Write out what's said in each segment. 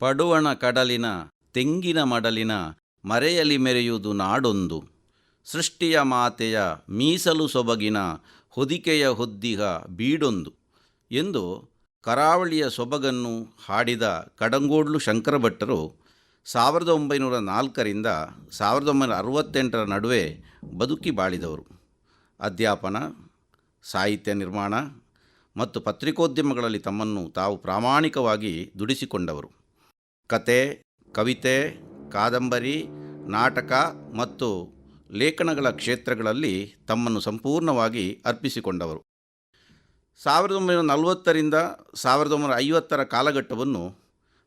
ಪಡುವಣ ಕಡಲಿನ, ತೆಂಗಿನ ಮಡಲಿನ ಮರೆಯಲಿ ಮೆರೆಯುವುದು ನಾಡೊಂದು. ಸೃಷ್ಟಿಯ ಮಾತೆಯ ಮೀಸಲು ಸೊಬಗಿನ ಹೊದಿಕೆಯ ಹೊದ್ದಿಗ ಬೀಡೊಂದು ಎಂದು ಕರಾವಳಿಯ ಸೊಬಗನ್ನು ಹಾಡಿದ ಕಡಂಗೋಡ್ಲು ಶಂಕರಭಟ್ಟರು ಸಾವಿರದ ಒಂಬೈನೂರ ನಾಲ್ಕರಿಂದ ಸಾವಿರದ ಒಂಬೈನೂರ ಅರವತ್ತೆಂಟರ ನಡುವೆ ಬದುಕಿ ಬಾಳಿದವರು. ಅಧ್ಯಾಪನ, ಸಾಹಿತ್ಯ ನಿರ್ಮಾಣ ಮತ್ತು ಪತ್ರಿಕೋದ್ಯಮಗಳಲ್ಲಿ ತಮ್ಮನ್ನು ತಾವು ಪ್ರಾಮಾಣಿಕವಾಗಿ ದುಡಿಸಿಕೊಂಡವರು. ಕತೆ, ಕವಿತೆ, ಕಾದಂಬರಿ, ನಾಟಕ ಮತ್ತು ಲೇಖನಗಳ ಕ್ಷೇತ್ರಗಳಲ್ಲಿ ತಮ್ಮನ್ನು ಸಂಪೂರ್ಣವಾಗಿ ಅರ್ಪಿಸಿಕೊಂಡವರು. ಸಾವಿರದ ಒಂಬೈನೂರ ನಲವತ್ತರಿಂದ ಸಾವಿರದ ಒಂಬೈನೂರ ಐವತ್ತರ ಕಾಲಘಟ್ಟವನ್ನು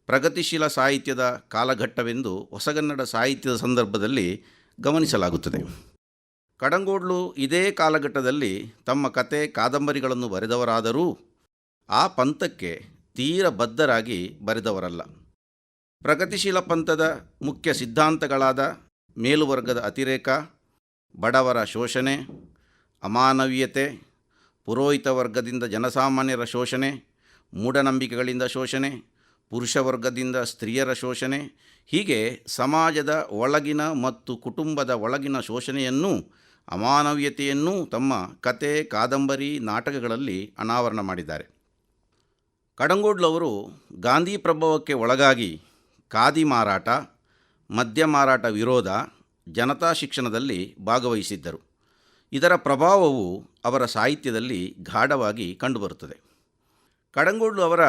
ಪ್ರಗತಿಶೀಲ ಸಾಹಿತ್ಯದ ಕಾಲಘಟ್ಟವೆಂದು ಹೊಸಗನ್ನಡ ಸಾಹಿತ್ಯದ ಸಂದರ್ಭದಲ್ಲಿ ಗಮನಿಸಲಾಗುತ್ತದೆ. ಕಡಂಗೋಡ್ಲು ಇದೇ ಕಾಲಘಟ್ಟದಲ್ಲಿ ತಮ್ಮ ಕತೆ, ಕಾದಂಬರಿಗಳನ್ನು ಬರೆದವರಾದರೂ ಆ ಪಂಥಕ್ಕೆ ತೀರ ಬದ್ಧರಾಗಿ ಬರೆದವರಲ್ಲ. ಪ್ರಗತಿಶೀಲ ಪಂಥದ ಮುಖ್ಯ ಸಿದ್ಧಾಂತಗಳಾದ ಮೇಲುವರ್ಗದ ಅತಿರೇಕ, ಬಡವರ ಶೋಷಣೆ, ಅಮಾನವೀಯತೆ, ಪುರೋಹಿತ ವರ್ಗದಿಂದ ಜನಸಾಮಾನ್ಯರ ಶೋಷಣೆ, ಮೂಢನಂಬಿಕೆಗಳಿಂದ ಶೋಷಣೆ, ಪುರುಷ ವರ್ಗದಿಂದ ಸ್ತ್ರೀಯರ ಶೋಷಣೆ, ಹೀಗೆ ಸಮಾಜದ ಒಳಗಿನ ಮತ್ತು ಕುಟುಂಬದ ಒಳಗಿನ ಶೋಷಣೆಯನ್ನೂ ಅಮಾನವೀಯತೆಯನ್ನೂ ತಮ್ಮ ಕತೆ, ಕಾದಂಬರಿ, ನಾಟಕಗಳಲ್ಲಿ ಅನಾವರಣ ಮಾಡಿದ್ದಾರೆ. ಕಡಂಗೋಡ್ಲವರು ಗಾಂಧಿ ಪ್ರಭಾವಕ್ಕೆ ಒಳಗಾಗಿ ಖಾದಿ ಮಾರಾಟ, ಮದ್ಯ ಮಾರಾಟ ವಿರೋಧ ಜನತಾ ಶಿಕ್ಷಣದಲ್ಲಿ ಭಾಗವಹಿಸಿದ್ದರು. ಇದರ ಪ್ರಭಾವವು ಅವರ ಸಾಹಿತ್ಯದಲ್ಲಿ ಗಾಢವಾಗಿ ಕಂಡುಬರುತ್ತದೆ. ಕಡಂಗೋಡ್ಲು ಅವರ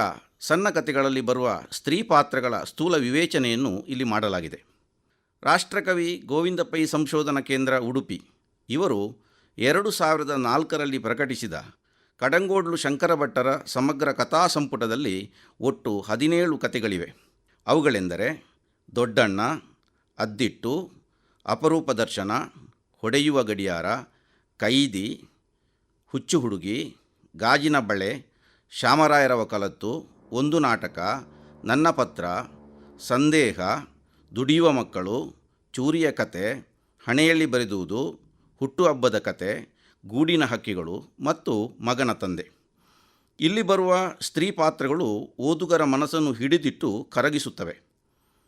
ಸಣ್ಣ ಕಥೆಗಳಲ್ಲಿ ಬರುವ ಸ್ತ್ರೀ ಪಾತ್ರಗಳ ಸ್ಥೂಲ ವಿವೇಚನೆಯನ್ನು ಇಲ್ಲಿ ಮಾಡಲಾಗಿದೆ. ರಾಷ್ಟ್ರಕವಿ ಗೋವಿಂದ ಪೈ ಸಂಶೋಧನಾ ಕೇಂದ್ರ ಉಡುಪಿ, ಇವರು ಎರಡು ಸಾವಿರದ ನಾಲ್ಕರಲ್ಲಿ ಪ್ರಕಟಿಸಿದ ಕಡಂಗೋಡ್ಲು ಶಂಕರಭಟ್ಟರ ಸಮಗ್ರ ಕಥಾ ಸಂಪುಟದಲ್ಲಿ ಒಟ್ಟು ಹದಿನೇಳು ಕಥೆಗಳಿವೆ. ಅವುಗಳೆಂದರೆ ದೊಡ್ಡಣ್ಣ, ಅದ್ದಿಟ್ಟು, ಅಪರೂಪ ದರ್ಶನ, ಹೊಡೆಯುವ ಗಡಿಯಾರ, ಕೈದಿ, ಹುಚ್ಚು ಹುಡುಗಿ, ಗಾಜಿನ ಬಳೆ ಶ್ಯಾಮರಾಯರ ವಕಲತ್ತು ಒಂದು ನಾಟಕ, ನನ್ನ ಪತ್ರ, ಸಂದೇಹ, ದುಡಿಯುವ ಮಕ್ಕಳು, ಚೂರಿಯ ಕತೆ, ಹಣೆಯಲ್ಲಿ ಬರೆದುವುದು ಹುಟ್ಟುಹಬ್ಬದ ಕತೆ, ಗೂಡಿನ ಹಕ್ಕಿಗಳು ಮತ್ತು ಮಗನ ತಂದೆ. ಇಲ್ಲಿ ಬರುವ ಸ್ತ್ರೀ ಪಾತ್ರಗಳು ಓದುಗರ ಮನಸ್ಸನ್ನು ಹಿಡಿದಿಟ್ಟು ಕರಗಿಸುತ್ತವೆ.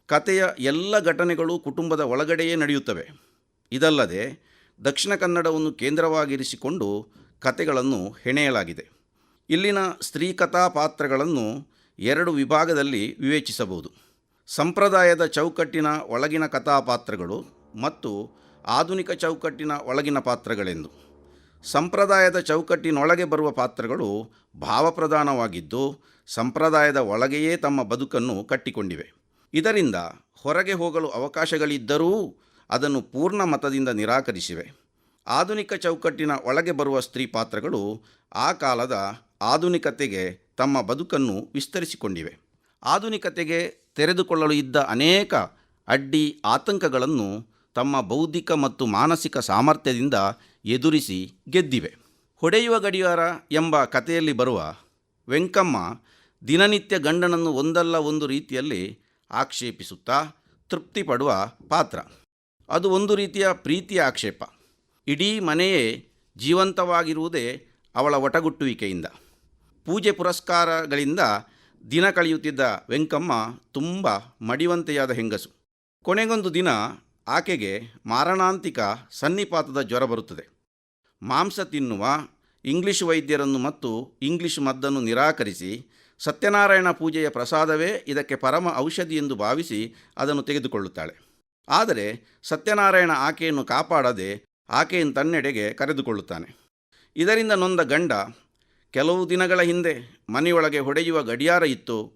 ಕತೆಯ ಎಲ್ಲ ಘಟನೆಗಳು ಕುಟುಂಬದ ಒಳಗಡೆಯೇ ನಡೆಯುತ್ತವೆ. ಇದಲ್ಲದೆ ದಕ್ಷಿಣ ಕನ್ನಡವನ್ನು ಕೇಂದ್ರವಾಗಿರಿಸಿಕೊಂಡು ಕತೆಗಳನ್ನು ಹೆಣೆಯಲಾಗಿದೆ. ಇಲ್ಲಿನ ಸ್ತ್ರೀ ಕಥಾ ಪಾತ್ರಗಳನ್ನು ಎರಡು ವಿಭಾಗದಲ್ಲಿ ವಿವೇಚಿಸಬಹುದು. ಸಂಪ್ರದಾಯದ ಚೌಕಟ್ಟಿನ ಒಳಗಿನ ಕಥಾಪಾತ್ರಗಳು ಮತ್ತು ಆಧುನಿಕ ಚೌಕಟ್ಟಿನ ಒಳಗಿನ ಪಾತ್ರಗಳೆಂದು. ಸಂಪ್ರದಾಯದ ಚೌಕಟ್ಟಿನೊಳಗೆ ಬರುವ ಪಾತ್ರಗಳು ಭಾವಪ್ರಧಾನವಾಗಿದ್ದು ಸಂಪ್ರದಾಯದ ಒಳಗೆಯೇ ತಮ್ಮ ಬದುಕನ್ನು ಕಟ್ಟಿಕೊಂಡಿವೆ. ಇದರಿಂದ ಹೊರಗೆ ಹೋಗಲು ಅವಕಾಶಗಳಿದ್ದರೂ ಅದನ್ನು ಪೂರ್ಣ ಮತದಿಂದ ನಿರಾಕರಿಸಿವೆ. ಆಧುನಿಕ ಚೌಕಟ್ಟಿನ ಒಳಗೆ ಬರುವ ಸ್ತ್ರೀ ಪಾತ್ರಗಳು ಆ ಕಾಲದ ಆಧುನಿಕತೆಗೆ ತಮ್ಮ ಬದುಕನ್ನು ವಿಸ್ತರಿಸಿಕೊಂಡಿವೆ. ಆಧುನಿಕತೆಗೆ ತೆರೆದುಕೊಳ್ಳಲು ಇದ್ದ ಅನೇಕ ಅಡ್ಡಿ ಆತಂಕಗಳನ್ನು ತಮ್ಮ ಬೌದ್ಧಿಕ ಮತ್ತು ಮಾನಸಿಕ ಸಾಮರ್ಥ್ಯದಿಂದ ಎದುರಿಸಿ ಗೆದ್ದಿವೆ. ಹೊಡೆಯುವ ಗಡಿಯಾರ ಎಂಬ ಕಥೆಯಲ್ಲಿ ಬರುವ ವೆಂಕಮ್ಮ ದಿನನಿತ್ಯ ಗಂಡನನ್ನು ಒಂದಲ್ಲ ಒಂದು ರೀತಿಯಲ್ಲಿ ಆಕ್ಷೇಪಿಸುತ್ತಾ ತೃಪ್ತಿಪಡುವ ಪಾತ್ರ. ಅದು ಒಂದು ರೀತಿಯ ಪ್ರೀತಿಯ ಆಕ್ಷೇಪ. ಇಡೀ ಮನೆಯೇ ಜೀವಂತವಾಗಿರುವುದೇ ಅವಳ ಒಟಗುಟ್ಟುವಿಕೆಯಿಂದ. ಪೂಜೆ ಪುರಸ್ಕಾರಗಳಿಂದ ದಿನ ಕಳೆಯುತ್ತಿದ್ದ ವೆಂಕಮ್ಮ ತುಂಬ ಮಡಿವಂತೆಯಾದ ಹೆಂಗಸು. ಕೊನೆಗೊಂದು ದಿನ ಆಕೆಗೆ ಮಾರಣಾಂತಿಕ ಸನ್ನಿಪಾತದ ಜ್ವರ ಬರುತ್ತದೆ. ಮಾಂಸ ತಿನ್ನುವ ಇಂಗ್ಲಿಷ್ ವೈದ್ಯರನ್ನು ಮತ್ತು ಇಂಗ್ಲಿಷ್ ಮದ್ದನ್ನು ನಿರಾಕರಿಸಿ ಸತ್ಯನಾರಾಯಣ ಪೂಜೆಯ ಪ್ರಸಾದವೇ ಇದಕ್ಕೆ ಪರಮ ಔಷಧಿ ಎಂದು ಭಾವಿಸಿ ಅದನ್ನು ತೆಗೆದುಕೊಳ್ಳುತ್ತಾಳೆ. ಆದರೆ ಸತ್ಯನಾರಾಯಣ ಆಕೆಯನ್ನು ಕಾಪಾಡದೆ ಆಕೆಯನ್ನು ತನ್ನೆಡೆಗೆ ಕರೆದುಕೊಳ್ಳುತ್ತಾನೆ. ಇದರಿಂದ ನೊಂದ ಗಂಡ, ಕೆಲವು ದಿನಗಳ ಹಿಂದೆ ಮನೆಯೊಳಗೆ ಹೊಡೆಯುವ ಗಡಿಯಾರ ಇತ್ತು.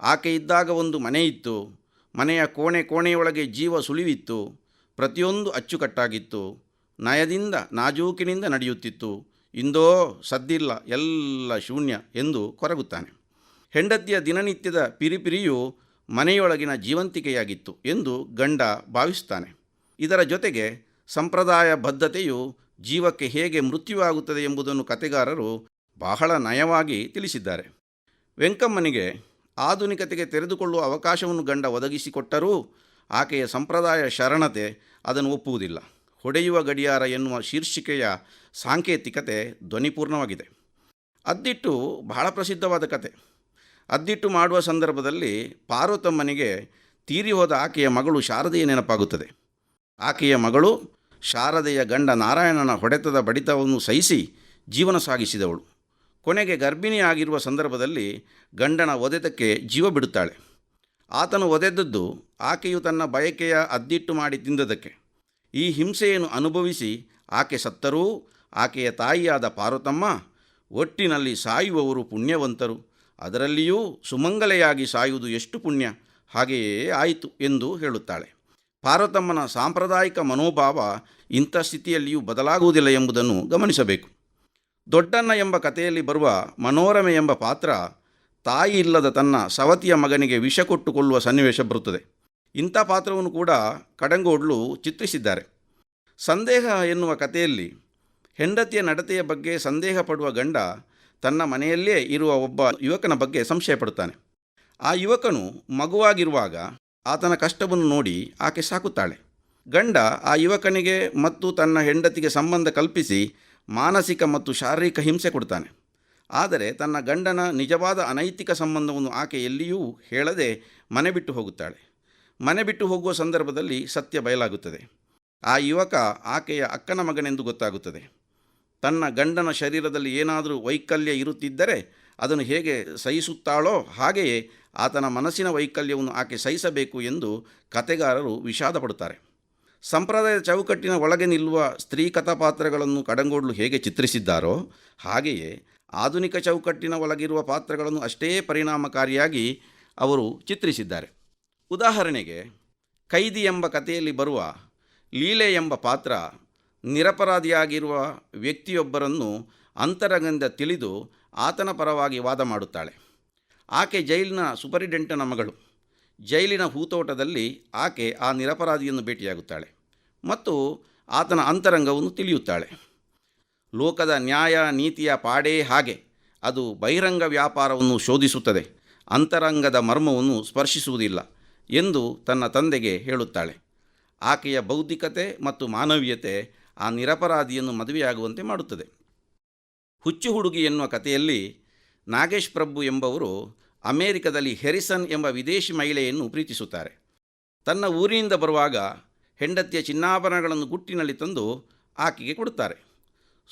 ಆಕೆ ಇದ್ದಾಗ ಒಂದು ಮನೆ ಇತ್ತು. ಮನೆಯ ಕೋಣೆ ಕೋಣೆಯೊಳಗೆ ಜೀವ ಸುಳಿವಿತ್ತು, ಪ್ರತಿಯೊಂದು ಅಚ್ಚುಕಟ್ಟಾಗಿತ್ತು. ನಯದಿಂದ ನಾಜೂಕಿನಿಂದ ನಡೆಯುತ್ತಿತ್ತು. ಇಂದೋ ಸದ್ದಿಲ್ಲ, ಎಲ್ಲ ಶೂನ್ಯ ಎಂದು ಕೊರಗುತ್ತಾನೆ. ಹೆಂಡತಿಯ ದಿನನಿತ್ಯದ ಪಿರಿಪಿರಿಯು ಮನೆಯೊಳಗಿನ ಜೀವಂತಿಕೆಯಾಗಿತ್ತು ಎಂದು ಗಂಡ ಭಾವಿಸುತ್ತಾನೆ. ಇದರ ಜೊತೆಗೆ ಸಂಪ್ರದಾಯ ಬದ್ಧತೆಯು ಜೀವಕ್ಕೆ ಹೇಗೆ ಮೃತ್ಯುವಾಗುತ್ತದೆ ಎಂಬುದನ್ನು ಕತೆಗಾರರು ಬಹಳ ನಯವಾಗಿ ತಿಳಿಸಿದ್ದಾರೆ. ವೆಂಕಮ್ಮನಿಗೆ ಆಧುನಿಕತೆಗೆ ತೆರೆದುಕೊಳ್ಳುವ ಅವಕಾಶವನ್ನು ಗಂಡ ಒದಗಿಸಿಕೊಟ್ಟರೂ ಆಕೆಯ ಸಂಪ್ರದಾಯ ಶರಣತೆ ಅದನ್ನು ಒಪ್ಪುವುದಿಲ್ಲ. ಹೊಡೆಯುವ ಗಡಿಯಾರ ಎನ್ನುವ ಶೀರ್ಷಿಕೆಯ ಸಾಂಕೇತಿಕತೆ ಧ್ವನಿಪೂರ್ಣವಾಗಿದೆ. ಅದ್ದಿಟ್ಟು ಬಹಳ ಪ್ರಸಿದ್ಧವಾದ ಕತೆ. ಅದ್ದಿಟ್ಟು ಮಾಡುವ ಸಂದರ್ಭದಲ್ಲಿ ಪಾರ್ವತಮ್ಮನಿಗೆ ತೀರಿ ಹೋದ ಆಕೆಯ ಮಗಳು ಶಾರದೆಯ ನೆನಪಾಗುತ್ತದೆ. ಆಕೆಯ ಮಗಳು ಶಾರದೆಯ ಗಂಡ ನಾರಾಯಣನ ಹೊಡೆತದ ಬಡಿತವನ್ನು ಸಹಿಸಿ ಜೀವನ ಸಾಗಿಸಿದವಳು. ಕೊನೆಗೆ ಗರ್ಭಿಣಿಯಾಗಿರುವ ಸಂದರ್ಭದಲ್ಲಿ ಗಂಡನ ಒದೆತಕ್ಕೆ ಜೀವ ಬಿಡುತ್ತಾಳೆ. ಆತನು ಒದೆದದ್ದು ಆಕೆಯು ತನ್ನ ಬಯಕೆಯ ಅದ್ದಿಟ್ಟು ಮಾಡಿ ತಿಂದದಕ್ಕೆ ಈ ಹಿಂಸೆಯನ್ನು ಅನುಭವಿಸಿ ಆಕೆ ಸತ್ತರೂ ಆಕೆಯ ತಾಯಿಯಾದ ಪಾರ್ವತಮ್ಮ ಒಟ್ಟಿನಲ್ಲಿ ಸಾಯುವವರು ಪುಣ್ಯವಂತರು. ಅದರಲ್ಲಿಯೂ ಸುಮಂಗಲೆಯಾಗಿ ಸಾಯುವುದು ಎಷ್ಟು ಪುಣ್ಯ? ಹಾಗೆಯೇ ಆಯಿತು ಎಂದು ಹೇಳುತ್ತಾಳೆ. ಪಾರ್ವತಮ್ಮನ ಸಾಂಪ್ರದಾಯಿಕ ಮನೋಭಾವ ಇಂಥ ಸ್ಥಿತಿಯಲ್ಲಿಯೂ ಬದಲಾಗುವುದಿಲ್ಲ ಎಂಬುದನ್ನು ಗಮನಿಸಬೇಕು. ದೊಡ್ಡಣ್ಣ ಎಂಬ ಕಥೆಯಲ್ಲಿ ಬರುವ ಮನೋರಮೆ ಎಂಬ ಪಾತ್ರ ತಾಯಿ ಇಲ್ಲದ ತನ್ನ ಸವತಿಯ ಮಗನಿಗೆ ವಿಷ ಕೊಟ್ಟುಕೊಳ್ಳುವ ಸನ್ನಿವೇಶ ಬರುತ್ತದೆ. ಇಂಥ ಪಾತ್ರವನ್ನು ಕೂಡ ಕಡಂಗೋಡ್ಲು ಚಿತ್ರಿಸಿದ್ದಾರೆ. ಸಂದೇಹ ಎನ್ನುವ ಕಥೆಯಲ್ಲಿ ಹೆಂಡತಿಯ ನಡತೆಯ ಬಗ್ಗೆ ಸಂದೇಹ ಪಡುವ ಗಂಡ ತನ್ನ ಮನೆಯಲ್ಲೇ ಇರುವ ಒಬ್ಬ ಯುವಕನ ಬಗ್ಗೆ ಸಂಶಯ ಪಡುತ್ತಾನೆ. ಆ ಯುವಕನು ಮಗುವಾಗಿರುವಾಗ ಆತನ ಕಷ್ಟವನ್ನು ನೋಡಿ ಆಕೆ ಸಾಕುತ್ತಾಳೆ. ಗಂಡ ಆ ಯುವಕನಿಗೆ ಮತ್ತು ತನ್ನ ಹೆಂಡತಿಗೆ ಸಂಬಂಧ ಕಲ್ಪಿಸಿ ಮಾನಸಿಕ ಮತ್ತು ಶಾರೀರಿಕ ಹಿಂಸೆ ಕೊಡ್ತಾನೆ. ಆದರೆ ತನ್ನ ಗಂಡನ ನಿಜವಾದ ಅನೈತಿಕ ಸಂಬಂಧವನ್ನು ಆಕೆ ಎಲ್ಲಿಯೂ ಹೇಳದೆ ಮನೆ ಬಿಟ್ಟು ಹೋಗುತ್ತಾಳೆ. ಮನೆ ಬಿಟ್ಟು ಹೋಗುವ ಸಂದರ್ಭದಲ್ಲಿ ಸತ್ಯ ಬಯಲಾಗುತ್ತದೆ. ಆ ಯುವಕ ಆಕೆಯ ಅಕ್ಕನ ಮಗನೆಂದು ಗೊತ್ತಾಗುತ್ತದೆ. ತನ್ನ ಗಂಡನ ಶರೀರದಲ್ಲಿ ಏನಾದರೂ ವೈಕಲ್ಯ ಇರುತ್ತಿದ್ದರೆ ಅದನ್ನು ಹೇಗೆ ಸಹಿಸುತ್ತಾಳೋ ಹಾಗೆಯೇ ಆತನ ಮನಸ್ಸಿನ ವೈಕಲ್ಯವನ್ನು ಆಕೆ ಸಹಿಸಬೇಕು ಎಂದು ಕತೆಗಾರರು ವಿಷಾದ ಪಡುತ್ತಾರೆ ಸಂಪ್ರದಾಯದ ಚೌಕಟ್ಟಿನ ಒಳಗೆ ನಿಲ್ಲುವ ಸ್ತ್ರೀ ಕಥಾಪಾತ್ರಗಳನ್ನು ಕಡಂಗೋಡ್ಲು ಹೇಗೆ ಚಿತ್ರಿಸಿದ್ದಾರೋ ಹಾಗೆಯೇ ಆಧುನಿಕ ಚೌಕಟ್ಟಿನ ಒಳಗಿರುವ ಪಾತ್ರಗಳನ್ನು ಅಷ್ಟೇ ಪರಿಣಾಮಕಾರಿಯಾಗಿ ಅವರು ಚಿತ್ರಿಸಿದ್ದಾರೆ. ಉದಾಹರಣೆಗೆ, ಕೈದಿ ಎಂಬ ಕಥೆಯಲ್ಲಿ ಬರುವ ಲೀಲೆ ಎಂಬ ಪಾತ್ರ ನಿರಪರಾಧಿಯಾಗಿರುವ ವ್ಯಕ್ತಿಯೊಬ್ಬರನ್ನು ಅಂತರಂಗದಿಂದ ತಿಳಿದು ಆತನ ಪರವಾಗಿ ವಾದ ಮಾಡುತ್ತಾಳೆ. ಆಕೆ ಜೈಲಿನ ಸುಪರಿಡೆಂಟನ ಮಗಳು. ಜೈಲಿನ ಹೂತೋಟದಲ್ಲಿ ಆಕೆ ಆ ನಿರಪರಾಧಿಯನ್ನು ಭೇಟಿಯಾಗುತ್ತಾಳೆ. ಮತ್ತು ಆತನ ಅಂತರಂಗವನ್ನು ತಿಳಿಯುತ್ತಾಳೆ. ಲೋಕದ ನ್ಯಾಯ ನೀತಿಯ ಪಾಡೇ ಹಾಗೆ ಅದು ಬಹಿರಂಗ ವ್ಯಾಪಾರವನ್ನು ಶೋಧಿಸುತ್ತದೆ, ಅಂತರಂಗದ ಮರ್ಮವನ್ನು ಸ್ಪರ್ಶಿಸುವುದಿಲ್ಲ ಎಂದು ತನ್ನ ತಂದೆಗೆ ಹೇಳುತ್ತಾಳೆ. ಆಕೆಯ ಬೌದ್ಧಿಕತೆ ಮತ್ತು ಮಾನವೀಯತೆ ಆ ನಿರಪರಾಧಿಯನ್ನು ಮದುವೆಯಾಗುವಂತೆ ಮಾಡುತ್ತದೆ. ಹುಚ್ಚು ಹುಡುಗಿ ಎನ್ನುವ ಕಥೆಯಲ್ಲಿ ನಾಗೇಶ್ ಪ್ರಭು ಎಂಬವರು ಅಮೇರಿಕದಲ್ಲಿ ಹೆರಿಸನ್ ಎಂಬ ವಿದೇಶಿ ಮಹಿಳೆಯನ್ನು ಪ್ರೀತಿಸುತ್ತಾರೆ. ತನ್ನ ಊರಿನಿಂದ ಬರುವಾಗ ಹೆಂಡತಿಯ ಚಿನ್ನಾಭರಣಗಳನ್ನು ಗುಟ್ಟಿನಲ್ಲಿ ತಂದು ಆಕೆಗೆ ಕೊಡುತ್ತಾರೆ.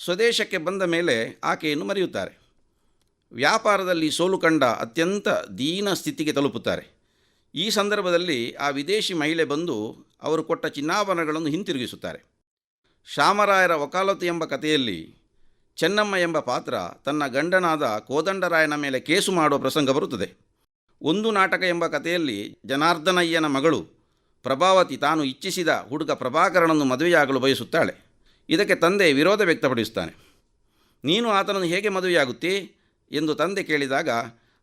ಸ್ವದೇಶಕ್ಕೆ ಬಂದ ಮೇಲೆ ಆಕೆಯನ್ನು ಮರೆಯುತ್ತಾರೆ. ವ್ಯಾಪಾರದಲ್ಲಿ ಸೋಲು ಕಂಡ ಅತ್ಯಂತ ದೀನ ಸ್ಥಿತಿಗೆ ತಲುಪುತ್ತಾರೆ. ಈ ಸಂದರ್ಭದಲ್ಲಿ ಆ ವಿದೇಶಿ ಮಹಿಳೆ ಬಂದು ಅವರು ಕೊಟ್ಟ ಚಿನ್ನಾಭರಣಗಳನ್ನು ಹಿಂತಿರುಗಿಸುತ್ತಾರೆ. ಶಾಮರಾಯರ ವಕಾಲತ್ತು ಎಂಬ ಕಥೆಯಲ್ಲಿ ಚೆನ್ನಮ್ಮ ಎಂಬ ಪಾತ್ರ ತನ್ನ ಗಂಡನಾದ ಕೋದಂಡರಾಯನ ಮೇಲೆ ಕೇಸು ಮಾಡುವ ಪ್ರಸಂಗ ಬರುತ್ತದೆ. ಒಂದು ನಾಟಕ ಎಂಬ ಕಥೆಯಲ್ಲಿ ಜನಾರ್ದನಯ್ಯನ ಮಗಳು ಪ್ರಭಾವತಿ ತಾನು ಇಚ್ಛಿಸಿದ ಹುಡುಗ ಪ್ರಭಾಕರನನ್ನು ಮದುವೆಯಾಗಲು ಬಯಸುತ್ತಾಳೆ. ಇದಕ್ಕೆ ತಂದೆ ವಿರೋಧ ವ್ಯಕ್ತಪಡಿಸುತ್ತಾನೆ. ನೀನು ಆತನನ್ನು ಹೇಗೆ ಮದುವೆಯಾಗುತ್ತಿ? ಎಂದು ತಂದೆ ಕೇಳಿದಾಗ,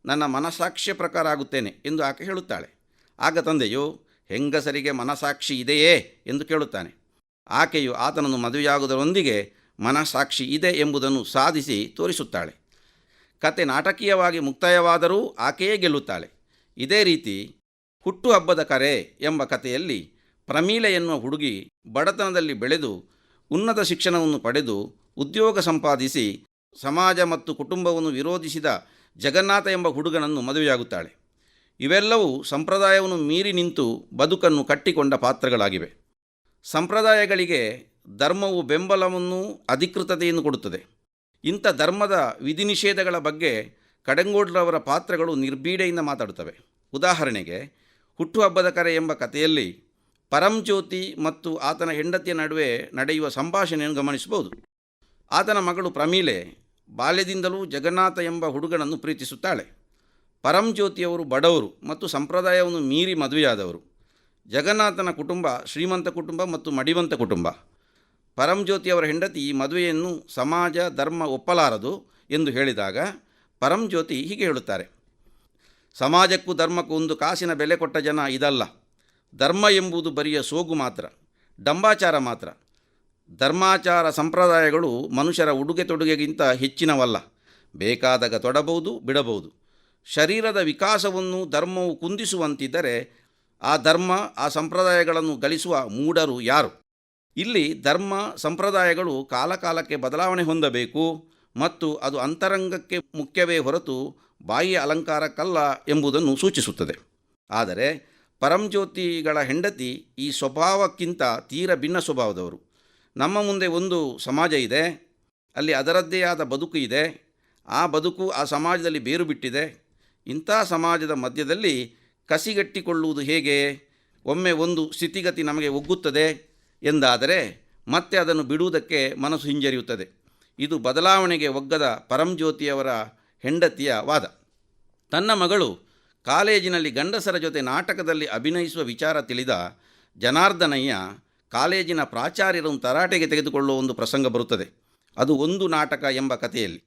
ನನ್ನ ಮನಸಾಕ್ಷಿಯ ಪ್ರಕಾರ ಆಗುತ್ತೇನೆ ಎಂದು ಆಕೆ ಹೇಳುತ್ತಾಳೆ. ಆಗ ತಂದೆಯು, ಹೆಂಗಸರಿಗೆ ಮನಸಾಕ್ಷಿ ಇದೆಯೇ? ಎಂದು ಕೇಳುತ್ತಾನೆ. ಆಕೆಯು ಆತನನ್ನು ಮದುವೆಯಾಗುವುದರೊಂದಿಗೆ ಮನಸಾಕ್ಷಿ ಇದೆ ಎಂಬುದನ್ನು ಸಾಧಿಸಿ ತೋರಿಸುತ್ತಾಳೆ. ಕತೆ ನಾಟಕೀಯವಾಗಿ ಮುಕ್ತಾಯವಾದರೂ ಆಕೆಯೇ ಗೆಲ್ಲುತ್ತಾಳೆ. ಇದೇ ರೀತಿ ಹುಟ್ಟುಹಬ್ಬದ ಕರೆ ಎಂಬ ಕಥೆಯಲ್ಲಿ ಪ್ರಮೀಲ ಎನ್ನುವ ಹುಡುಗಿ ಬಡತನದಲ್ಲಿ ಬೆಳೆದು ಉನ್ನತ ಶಿಕ್ಷಣವನ್ನು ಪಡೆದು ಉದ್ಯೋಗ ಸಂಪಾದಿಸಿ ಸಮಾಜ ಮತ್ತು ಕುಟುಂಬವನ್ನು ವಿರೋಧಿಸಿದ ಜಗನ್ನಾಥ ಎಂಬ ಹುಡುಗನನ್ನು ಮದುವೆಯಾಗುತ್ತಾಳೆ. ಇವೆಲ್ಲವೂ ಸಂಪ್ರದಾಯವನ್ನು ಮೀರಿ ನಿಂತು ಬದುಕನ್ನು ಕಟ್ಟಿಕೊಂಡ ಪಾತ್ರಗಳಾಗಿವೆ. ಸಂಪ್ರದಾಯಗಳಿಗೆ ಧರ್ಮವು ಬೆಂಬಲವನ್ನು ಅಧಿಕೃತತೆಯನ್ನು ಕೊಡುತ್ತದೆ. ಇಂಥ ಧರ್ಮದ ವಿಧಿ ನಿಷೇಧಗಳ ಬಗ್ಗೆ ಕಡಂಗೋಡ್ರವರ ಪಾತ್ರಗಳು ನಿರ್ಬೀಡೆಯಿಂದ ಮಾತಾಡುತ್ತವೆ. ಉದಾಹರಣೆಗೆ ಹುಟ್ಟುಹಬ್ಬದ ಕರೆ ಎಂಬ ಕಥೆಯಲ್ಲಿ ಪರಂಜ್ಯೋತಿ ಮತ್ತು ಆತನ ಹೆಂಡತಿಯ ನಡುವೆ ನಡೆಯುವ ಸಂಭಾಷಣೆಯನ್ನು ಗಮನಿಸಬಹುದು. ಆತನ ಮಗಳು ಪ್ರಮೀಲೆ ಬಾಲ್ಯದಿಂದಲೂ ಜಗನ್ನಾಥ ಎಂಬ ಹುಡುಗನನ್ನು ಪ್ರೀತಿಸುತ್ತಾಳೆ. ಪರಂಜ್ಯೋತಿಯವರು ಬಡವರು ಮತ್ತು ಸಂಪ್ರದಾಯವನ್ನು ಮೀರಿ ಮದುವೆಯಾದವರು. ಜಗನ್ನಾಥನ ಕುಟುಂಬ ಶ್ರೀಮಂತ ಕುಟುಂಬ ಮತ್ತು ಮಡಿವಂತ ಕುಟುಂಬ. ಪರಂಜ್ಯೋತಿಯವರ ಹೆಂಡತಿ ಈ ಮದುವೆಯನ್ನು ಸಮಾಜ, ಧರ್ಮ ಒಪ್ಪಲಾರದು ಎಂದು ಹೇಳಿದಾಗ ಪರಂಜ್ಯೋತಿ ಹೀಗೆ ಹೇಳುತ್ತಾರೆ. ಸಮಾಜಕ್ಕೂ ಧರ್ಮಕ್ಕೂ ಒಂದು ಕಾಸಿನ ಬೆಲೆ ಕೊಟ್ಟ ಜನ ಇದಲ್ಲ. ಧರ್ಮ ಎಂಬುದು ಬರಿಯ ಸೋಗು ಮಾತ್ರ, ಡಂಬಾಚಾರ ಮಾತ್ರ. ಧರ್ಮಾಚಾರ ಸಂಪ್ರದಾಯಗಳು ಮನುಷ್ಯರ ಉಡುಗೆ ತೊಡುಗೆಗಿಂತ ಹೆಚ್ಚಿನವಲ್ಲ. ಬೇಕಾದಾಗ ತೊಡಬಹುದು, ಬಿಡಬಹುದು. ಶರೀರದ ವಿಕಾಸವನ್ನು ಧರ್ಮವು ಕುಂದಿಸುವಂತಿದ್ದರೆ ಆ ಧರ್ಮ, ಆ ಸಂಪ್ರದಾಯಗಳನ್ನು ಗಳಿಸುವ ಮೂಢರು ಯಾರು? ಇಲ್ಲಿ ಧರ್ಮ, ಸಂಪ್ರದಾಯಗಳು ಕಾಲಕಾಲಕ್ಕೆ ಬದಲಾವಣೆ ಹೊಂದಬೇಕು ಮತ್ತು ಅದು ಅಂತರಂಗಕ್ಕೆ ಮುಖ್ಯವೇ ಹೊರತು ಬಾಯಿಯ ಅಲಂಕಾರಕ್ಕಲ್ಲ ಎಂಬುದನ್ನು ಸೂಚಿಸುತ್ತದೆ. ಆದರೆ ಪರಂಜ್ಯೋತಿಗಳ ಹೆಂಡತಿ ಈ ಸ್ವಭಾವಕ್ಕಿಂತ ತೀರ ಭಿನ್ನ ಸ್ವಭಾವದವರು. ನಮ್ಮ ಮುಂದೆ ಒಂದು ಸಮಾಜ ಇದೆ, ಅಲ್ಲಿ ಅದರದ್ದೇ ಆದ ಬದುಕು ಇದೆ, ಆ ಬದುಕು ಆ ಸಮಾಜದಲ್ಲಿ ಬೇರು ಬಿಟ್ಟಿದೆ ಇಂಥ ಸಮಾಜದ ಮಧ್ಯದಲ್ಲಿ ಕಸಿಗಟ್ಟಿಕೊಳ್ಳುವುದು ಹೇಗೆ? ಒಮ್ಮೆ ಒಂದು ಸ್ಥಿತಿಗತಿ ನಮಗೆ ಒಗ್ಗುತ್ತದೆ ಎಂದಾದರೆ ಮತ್ತೆ ಅದನ್ನು ಬಿಡುವುದಕ್ಕೆ ಮನಸ್ಸು ಹಿಂಜರಿಯುತ್ತದೆ. ಇದು ಬದಲಾವಣೆಗೆ ಒಗ್ಗದ ಪರಂಜ್ಯೋತಿಯವರ ಹೆಂಡತಿಯ ವಾದ. ತನ್ನ ಮಗಳು ಕಾಲೇಜಿನಲ್ಲಿ ಗಂಡಸರ ಜೊತೆ ನಾಟಕದಲ್ಲಿ ಅಭಿನಯಿಸುವ ವಿಚಾರ ತಿಳಿದ ಜನಾರ್ದನಯ್ಯ, ಕಾಲೇಜಿನ ಪ್ರಾಚಾರ್ಯರನ್ನು ತರಾಟೆಗೆ ತೆಗೆದುಕೊಳ್ಳುವ ಒಂದು ಪ್ರಸಂಗ ಬರುತ್ತದೆ. ಅದು ಒಂದು ನಾಟಕ ಎಂಬ ಕಥೆಯಲ್ಲಿ.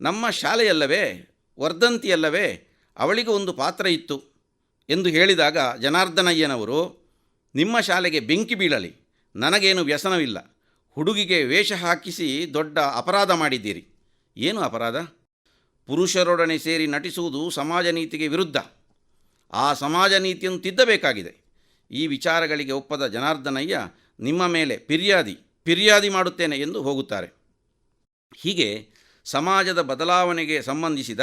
ನಮ್ಮ ಶಾಲೆಯಲ್ಲವೇ, ವರ್ಧಂತಿಯಲ್ಲವೇ, ಅವಳಿಗೆ ಒಂದು ಪಾತ್ರ ಇತ್ತು ಎಂದು ಹೇಳಿದಾಗ ಜನಾರ್ದನಯ್ಯನವರು, ನಿಮ್ಮ ಶಾಲೆಗೆ ಬೆಂಕಿ ಬೀಳಲಿ, ನನಗೇನು ವ್ಯಸನವಿಲ್ಲ, ಹುಡುಗಿಗೆ ವೇಷ ಹಾಕಿಸಿ ದೊಡ್ಡ ಅಪರಾಧ ಮಾಡಿದ್ದೀರಿ. ಏನು ಅಪರಾಧ? ಪುರುಷರೊಡನೆ ಸೇರಿ ನಟಿಸುವುದು ಸಮಾಜ ನೀತಿಗೆ ವಿರುದ್ಧ. ಆ ಸಮಾಜ ನೀತಿಯನ್ನು ತಿದ್ದಬೇಕಾಗಿದೆ. ಈ ವಿಚಾರಗಳಿಗೆ ಒಪ್ಪದ ಜನಾರ್ದನಯ್ಯ, ನಿಮ್ಮ ಮೇಲೆ ಫಿರ್ಯಾದಿ ಫಿರ್ಯಾದಿ ಮಾಡುತ್ತೇನೆ ಎಂದು ಹೋಗುತ್ತಾರೆ. ಹೀಗೆ ಸಮಾಜದ ಬದಲಾವಣೆಗೆ ಸಂಬಂಧಿಸಿದ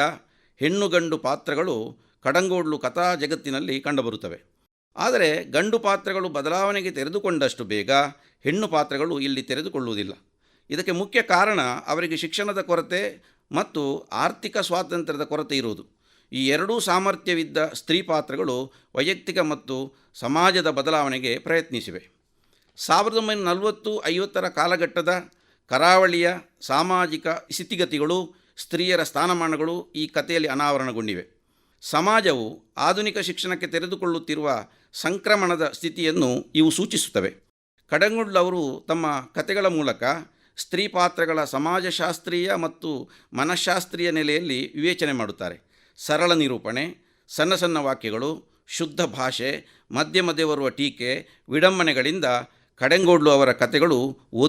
ಹೆಣ್ಣು ಗಂಡು ಪಾತ್ರಗಳು ಕಡಂಗೋಡ್ಲು ಕಥಾ ಜಗತ್ತಿನಲ್ಲಿ ಕಂಡುಬರುತ್ತವೆ. ಆದರೆ ಗಂಡು ಪಾತ್ರಗಳು ಬದಲಾವಣೆಗೆ ತೆರೆದುಕೊಂಡಷ್ಟು ಬೇಗ ಹೆಣ್ಣು ಪಾತ್ರಗಳು ಇಲ್ಲಿ ತೆರೆದುಕೊಳ್ಳುವುದಿಲ್ಲ. ಇದಕ್ಕೆ ಮುಖ್ಯ ಕಾರಣ ಅವರಿಗೆ ಶಿಕ್ಷಣದ ಕೊರತೆ ಮತ್ತು ಆರ್ಥಿಕ ಸ್ವಾತಂತ್ರ್ಯದ ಕೊರತೆ ಇರುವುದು. ಈ ಎರಡೂ ಸಾಮರ್ಥ್ಯವಿದ್ದ ಸ್ತ್ರೀ ಪಾತ್ರಗಳು ವೈಯಕ್ತಿಕ ಮತ್ತು ಸಮಾಜದ ಬದಲಾವಣೆಗೆ ಪ್ರಯತ್ನಿಸಿವೆ. ಸಾವಿರದ ಒಂಬೈನೂರ ನಲವತ್ತು, ಐವತ್ತರ ಕಾಲಘಟ್ಟದ ಕರಾವಳಿಯ ಸಾಮಾಜಿಕ ಸ್ಥಿತಿಗತಿಗಳು, ಸ್ತ್ರೀಯರ ಸ್ಥಾನಮಾನಗಳು ಈ ಕಥೆಯಲ್ಲಿ ಅನಾವರಣಗೊಂಡಿವೆ. ಸಮಾಜವು ಆಧುನಿಕ ಶಿಕ್ಷಣಕ್ಕೆ ತೆರೆದುಕೊಳ್ಳುತ್ತಿರುವ ಸಂಕ್ರಮಣದ ಸ್ಥಿತಿಯನ್ನು ಇವು ಸೂಚಿಸುತ್ತವೆ. ಕಡಂಗುಡ್ಲವರು ತಮ್ಮ ಕಥೆಗಳ ಮೂಲಕ ಸ್ತ್ರೀ ಪಾತ್ರಗಳ ಸಮಾಜಶಾಸ್ತ್ರೀಯ ಮತ್ತು ಮನಃಶಾಸ್ತ್ರೀಯ ನೆಲೆಯಲ್ಲಿ ವಿವೇಚನೆ ಮಾಡುತ್ತಾರೆ. ಸರಳ ನಿರೂಪಣೆ, ಸಣ್ಣ ಸಣ್ಣ ವಾಕ್ಯಗಳು, ಶುದ್ಧ ಭಾಷೆ, ಮಧ್ಯೆ ಮಧ್ಯೆ ಬರುವ ಟೀಕೆ, ವಿಡಂಬನೆಗಳಿಂದ ಕಡೆಂಗೋಡ್ಲು ಅವರ ಕಥೆಗಳು